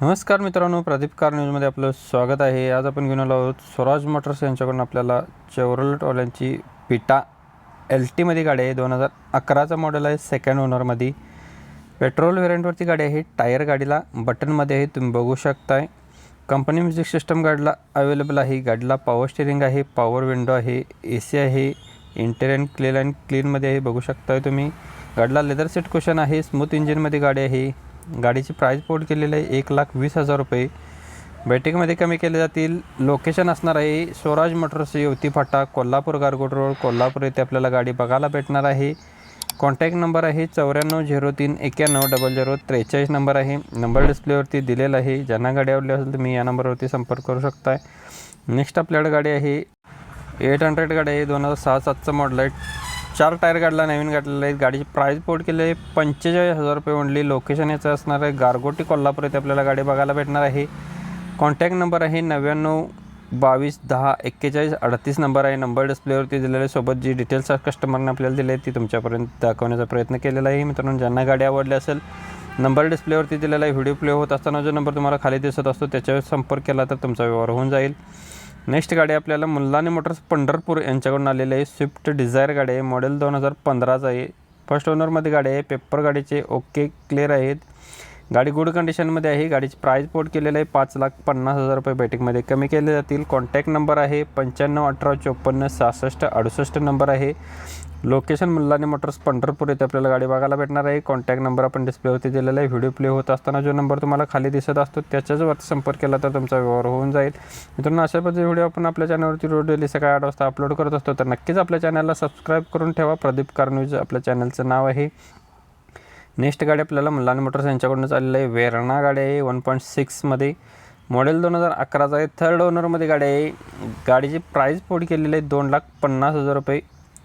नमस्कार मित्रांनो प्रदीप कार न्यूजमध्ये आपलं स्वागत आहे. आज आपण घेऊन आलो आहोत स्वराज मोटर्स यांच्याकडून आपल्याला चेवरोलेटवाल्यांची पिटा एल टीमध्ये गाडी आहे. दोन हजार अकराचा मॉडेल आहे. सेकंड ओनरमध्ये पेट्रोल व्हेरियंटवरती गाडी आहे. टायर गाडीला बटनमध्ये आहे. तुम्ही बघू शकताय. कंपनी म्युझिक सिस्टम गाडीला अवेलेबल आहे. गाडीला पॉवर स्टेरिंग आहे. पॉवर विंडो आहे. ए सी आहे. इंटेरियन क्लीन अँड क्लीनमध्ये आहे. बघू शकताय तुम्ही. गाडीला लेदर सीट कुशन आहे. स्मूथ इंजिनमध्ये गाडी आहे. गाडीची प्राईस पोर्ट केलेली आहे एक लाख वीस हजार रुपये. बैठकीमध्ये कमी केले जातील. लोकेशन असणार आहे स्वराज मोटर्स युवती फाटा कोल्हापूर गारगोट रोड कोल्हापूर येथे आपल्याला गाडी बघायला भेटणार आहे. कॉन्टॅक्ट नंबर आहे चौऱ्याण्णव झिरो तीन एक्याण्णव डबल झिरो त्रेचाळीस नंबर आहे. नंबर डिस्प्लेवरती दिलेला आहे. ज्यांना गाडी आवडली असेल तुम्ही या नंबरवरती संपर्क करू शकताय. नेक्स्ट आपल्याकडे गाडी आहे. एट हंड्रेड गाडी आहे. दोन हजार सहा सातचं मॉडल आहे. चार टायर काढला नवीन काढलेला आहे गाडीची प्राईस पोर्ट केली आहे. पंचेचाळीस हजार रुपये ओनली लोकेशन याचं असणार आहे. गारगोटी कोल्हापूर येथे आपल्याला गाडी बघायला भेटणार आहे. कॉन्टॅक्ट नंबर आहे नव्याण्णव बावीस दहा एक्केचाळीस अडतीस नंबर आहे. नंबर डिस्प्लेवरती दिलेले सोबत जी डिटेल्स कस्टमरने आपल्याला दिले आहेत ती तुमच्यापर्यंत दाखवण्याचा प्रयत्न केलेला आहे. मित्रांनो ज्यांना गाडी आवडली असेल नंबर डिस्प्लेवरती दिलेला आहे. व्हिडिओ प्ले होत असताना जो नंबर तुम्हाला खाली दिसत असतो त्याच्यावर संपर्क केला तर तुमचा व्यवहार होऊन जाईल. नेक्स्ट गाडी आपल्याला मुल्लानी मोटर्स पंढरपूर यांच्याकडून आलेली आहे. स्विफ्ट डिझायर गाडी आहे. मॉडेल दोन हजार पंधराचं आहे. फर्स्ट ओनरमध्ये गाडी आहे. पेपर गाडीचे ओके क्लिअर आहेत. गाडी गुड कंडिशनमध्ये आहे. गाडीची प्राईज पोर्ट केलेलं आहे पाच लाख पन्नास हजार रुपये. बॅटिंगमध्ये कमी केले जातील. कॉन्टॅक्ट नंबर आहे पंच्याण्णव अठरा चोपन्न सहासष्ट अडुसष्ट नंबर आहे. लोकेशन मुल्लानी मोटर्स पंढरपूर येथे आपल्याला गाडी बघायला भेटणार आहे. कॉन्टॅक्ट नंबर आपण डिस्प्लेवरती दिलेला आहे. व्हिडिओ प्ले होत असताना जो नंबर तुम्हाला खाली दिसत असतो त्याच्यावरती संपर्क केला तर तुमचा व्यवहार होऊन जाईल. मित्रांनो अशा पद्धतीचे व्हिडिओ आपण आपल्या चॅनलवरती रोज डेली सकाळी आठ वाजता अपलोड करत असतो. तर नक्कीच आपल्या चॅनलला सबस्क्राईब करून ठेवा. प्रदीप कार न्यूज आपल्या चॅनलचं नाव आहे. नेक्स्ट गाडी आपल्याला मुलानी मोटर्स यांच्याकडून चाललेलं आहे. वेरणा गाडी आहे वन पॉईंट सिक्समध्ये मॉडेल दोन हजार अकराचा आहे. थर्ड ओनरमध्ये गाडी आहे. गाडीची प्राईस पोड केलेली आहे दोन लाख पन्नास हजार रुपये.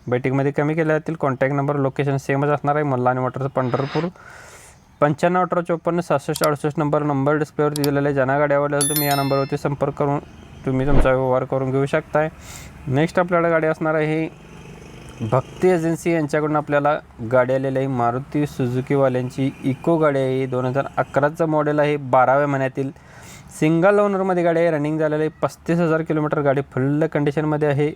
बैठकीमध्ये कमी केल्या जातील कॉन्टॅक्ट नंबर लोकेशन सेमच असणार आहे. मल्हानी मोटर्स पंढरपूर. पंच्याण्णव अठरा चोपन्न सहासष्ट अडुसष्ट नंबर नंबर डिस्प्लेवरती दिलेला आहे. ज्यांना गाडी आवडली असेल तुम्ही या नंबरवरती संपर्क करून तुम्ही तुमचा व्यवहार करून घेऊ शकताय. नेक्स्ट आपल्याला गाडी असणार आहे. भक्ती एजन्सी यांच्याकडून आपल्याला गाडी आलेली आहे. मारुती सुझुकीवाल्यांची इको गाडी आहे. दोन हजार अकराचं मॉडेल आहे. बाराव्या महिन्यातील सिंगल ओनरमध्ये गाडी आहे. रनिंग झालेली आहे. पस्तीस हजार किलोमीटर गाडी फुल्ल कंडिशनमध्ये आहे.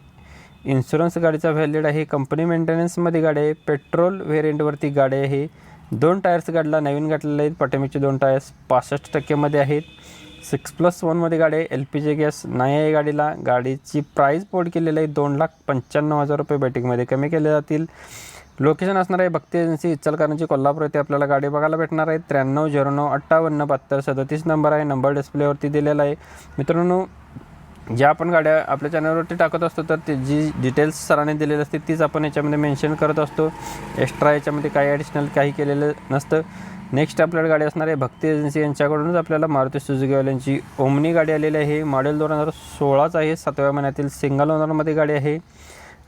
इन्शुरन्स गाडीचा व्हॅलिड आहे. कंपनी मेंटेनन्समध्ये गाडी आहे. पेट्रोल व्हेरियंटवरती गाडी आहे. दोन टायर्स गाडीला नवीन गाठलेले आहेत. पटमीचे दोन टायर्स पासष्ट टक्केमध्ये आहेत. सिक्स प्लस वनमध्ये गाडी आहे एल पी जी गॅस नाही आहे गाडीला. गाडीची प्राईस पोड केलेली आहे दोन लाख पंच्याण्णव हजार रुपये बॅटिंगमध्ये कमी केले जातील. लोकेशन असणार आहे भक्ती एजन्सी इचलकरंजी कोल्हापूर येथे आपल्याला गाडी बघायला भेटणार आहे. त्र्याण्णव झिरो नऊ अठ्ठावन्न बहात्तर सदतीस नंबर आहे. नंबर डिस्प्लेवरती दिलेला आहे. मित्रांनो ज्या आपण गाड्या आपल्या चॅनलवरती टाकत असतो तर ते जी डिटेल्स सरांनी दिलेली असते तीच आपण याच्यामध्ये मेन्शन करत असतो. एक्स्ट्रा याच्यामध्ये काही ॲडिशनल काही केलेलं नसतं. नेक्स्ट आपल्याला गाडी असणार आहे भक्ती एजन्सी यांच्याकडूनच आपल्याला मारुती सुजुकीवाल्यांची ओमनी गाडी आलेली आहे. मॉडेल दोन हजार सोळाच आहे. सातव्या महिन्यातील सिंगल ओनरमध्ये गाडी आहे.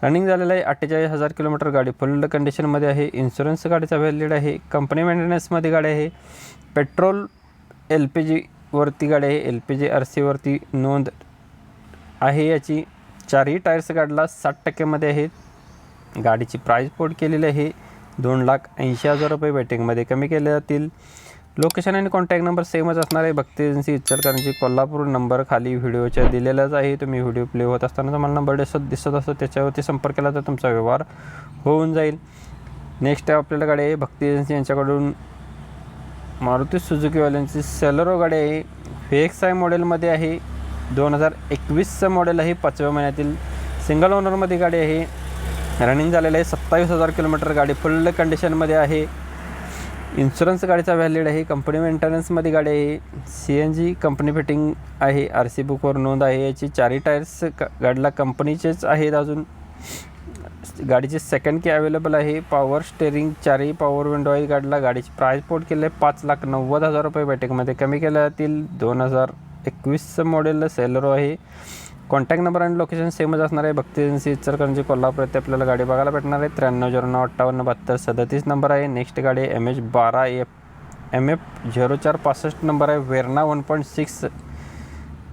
रनिंग झालेलं आहे अठ्ठेचाळीस हजार किलोमीटर गाडी. फुल कंडिशनमध्ये आहे. इन्शुरन्स गाडीचा व्हॅलिड आहे. कंपनी मेंटेनन्समध्ये गाडी आहे. पेट्रोल एल पी जीवरती गाडी आहे. एल पी जी आर सीवरती नोंद आहे याची चारही टायर्स गाडीला साठ टक्क्यामध्ये आहेत. गाडीची प्राईस पोर्ट केलेली आहे. दोन लाख ऐंशी हजार रुपये वेटिंगमध्ये कमी केले जातील. लोकेशन आणि कॉन्टॅक्ट नंबर सेमच असणार आहे. भक्ती एजन्सी इचलकरंजी कोल्हापूर नंबर खाली व्हिडिओच्या दिलेलाच आहे. तुम्ही व्हिडिओ प्ले होत असताना तुम्हाला नंबर दिसत दिसत असतो. त्याच्यावरती संपर्क केला तर तुमचा व्यवहार होऊन जाईल. नेक्स्ट आपल्याला गाडी आहे. भक्ती एजन्सी यांच्याकडून मारुती सुझुकीवाल्यांची सेलरो गाडी आहे. फेक्स आय मॉडेलमध्ये आहे. दोन हजार एकवीसचं मॉडेल आहे. पाचव्या महिन्यातील सिंगल ओनरमध्ये गाडी आहे. रनिंग झालेलं आहे. सत्तावीस हजार किलोमीटर गाडी फुल कंडिशनमध्ये आहे. इन्शुरन्स गाडीचा व्हॅलिड आहे. कंपनी मेंटेनन्समध्ये गाडी आहे. C N G company fitting आहे. आर सी बुकवर नोंद आहे. याची चारही टायर्स क गाडीला कंपनीचेच आहेत अजून. गाडीचे सेकंड की अवेलेबल आहे. पॉवर स्टेअरिंग चारही पॉवर विंडो आहे गाडीला गाडीची प्राईस पोर्ट केले पाच लाख नव्वद हजार रुपये बैठकमध्ये कमी केल्या जातील दोन हजार एकवीसचं मॉडेल सेलरो आहे. कॉन्टॅक्ट नंबर आणि लोकेशन सेमच असणार आहे. भक्ती एजन्सी इचलकरंजी कोल्हापूर येथे आपल्याला गाडी बघायला भेटणार आहे. त्र्याण्णव झिरो नऊ अठ्ठावन्न बहात्तर सदतीस नंबर आहे. नेक्स्ट गाडी आहे एम एच बारा एफ एम एफ झिरो चार पासष्ट नंबर आहे. Verna one point six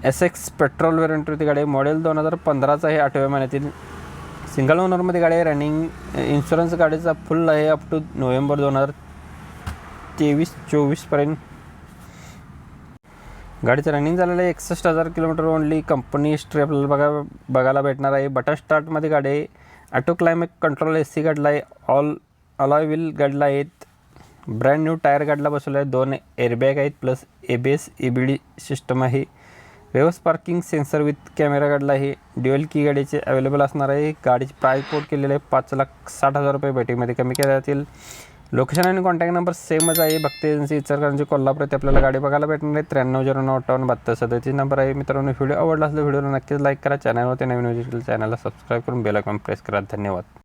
S X petrol वेरियंटवरती गाडी आहे. मॉडेल दोन हजार पंधराचं आहे. आठव्या महिन्यातील सिंगल ओनरमध्ये गाडी आहे. रनिंग इन्शुरन्स गाडीचा फुल आहे. अप टू नोव्हेंबर दोन हजार तेवीस चोवीसपर्यंत गाडीचं रनिंग झालेलं आहे. एकसष्ट हजार किलोमीटर ओनली कंपनी हिस्ट्री आपल्याला बघा बघायला भेटणार आहे. बटर स्टार्टमध्ये गाडी आहे. Auto climate control A C गाडला आहे. ऑल अलॉय व्हील गाडला आहेत. ब्रँड न्यू टायर गाडला बसवलं आहे. दोन एअरबॅग आहेत plus A B S A B D system आहे. Reverse parking sensor with camera गाडला आहे. ड्युअल की गाडीचे अवेलेबल असणार आहे. गाडीची प्राईस कोट केलेलं आहे. पाच लाख साठ हजार रुपये बॅटरीमध्ये कमी केल्या जातील. लोकेशन आणि कॉन्टॅक्ट नंबर सेमच आहे. भक्ती एजन्सी इचलकरंजी कोल्हापूर येथे आपल्याला गाडी बघायला भेटणार आहे. त्र्याण्णव झिरो नऊ अठ्ठावन्न बहात्तर सदतीस नंबर आहे. मित्रांनो व्हिडिओ आवडला असला व्हिडिओला नक्कीच लाईक करा. चॅनलवरती नवीन व्हिडिओ चॅनलला सबस्क्राईब करून बेल आयकॉन प्रेस करा. धन्यवाद.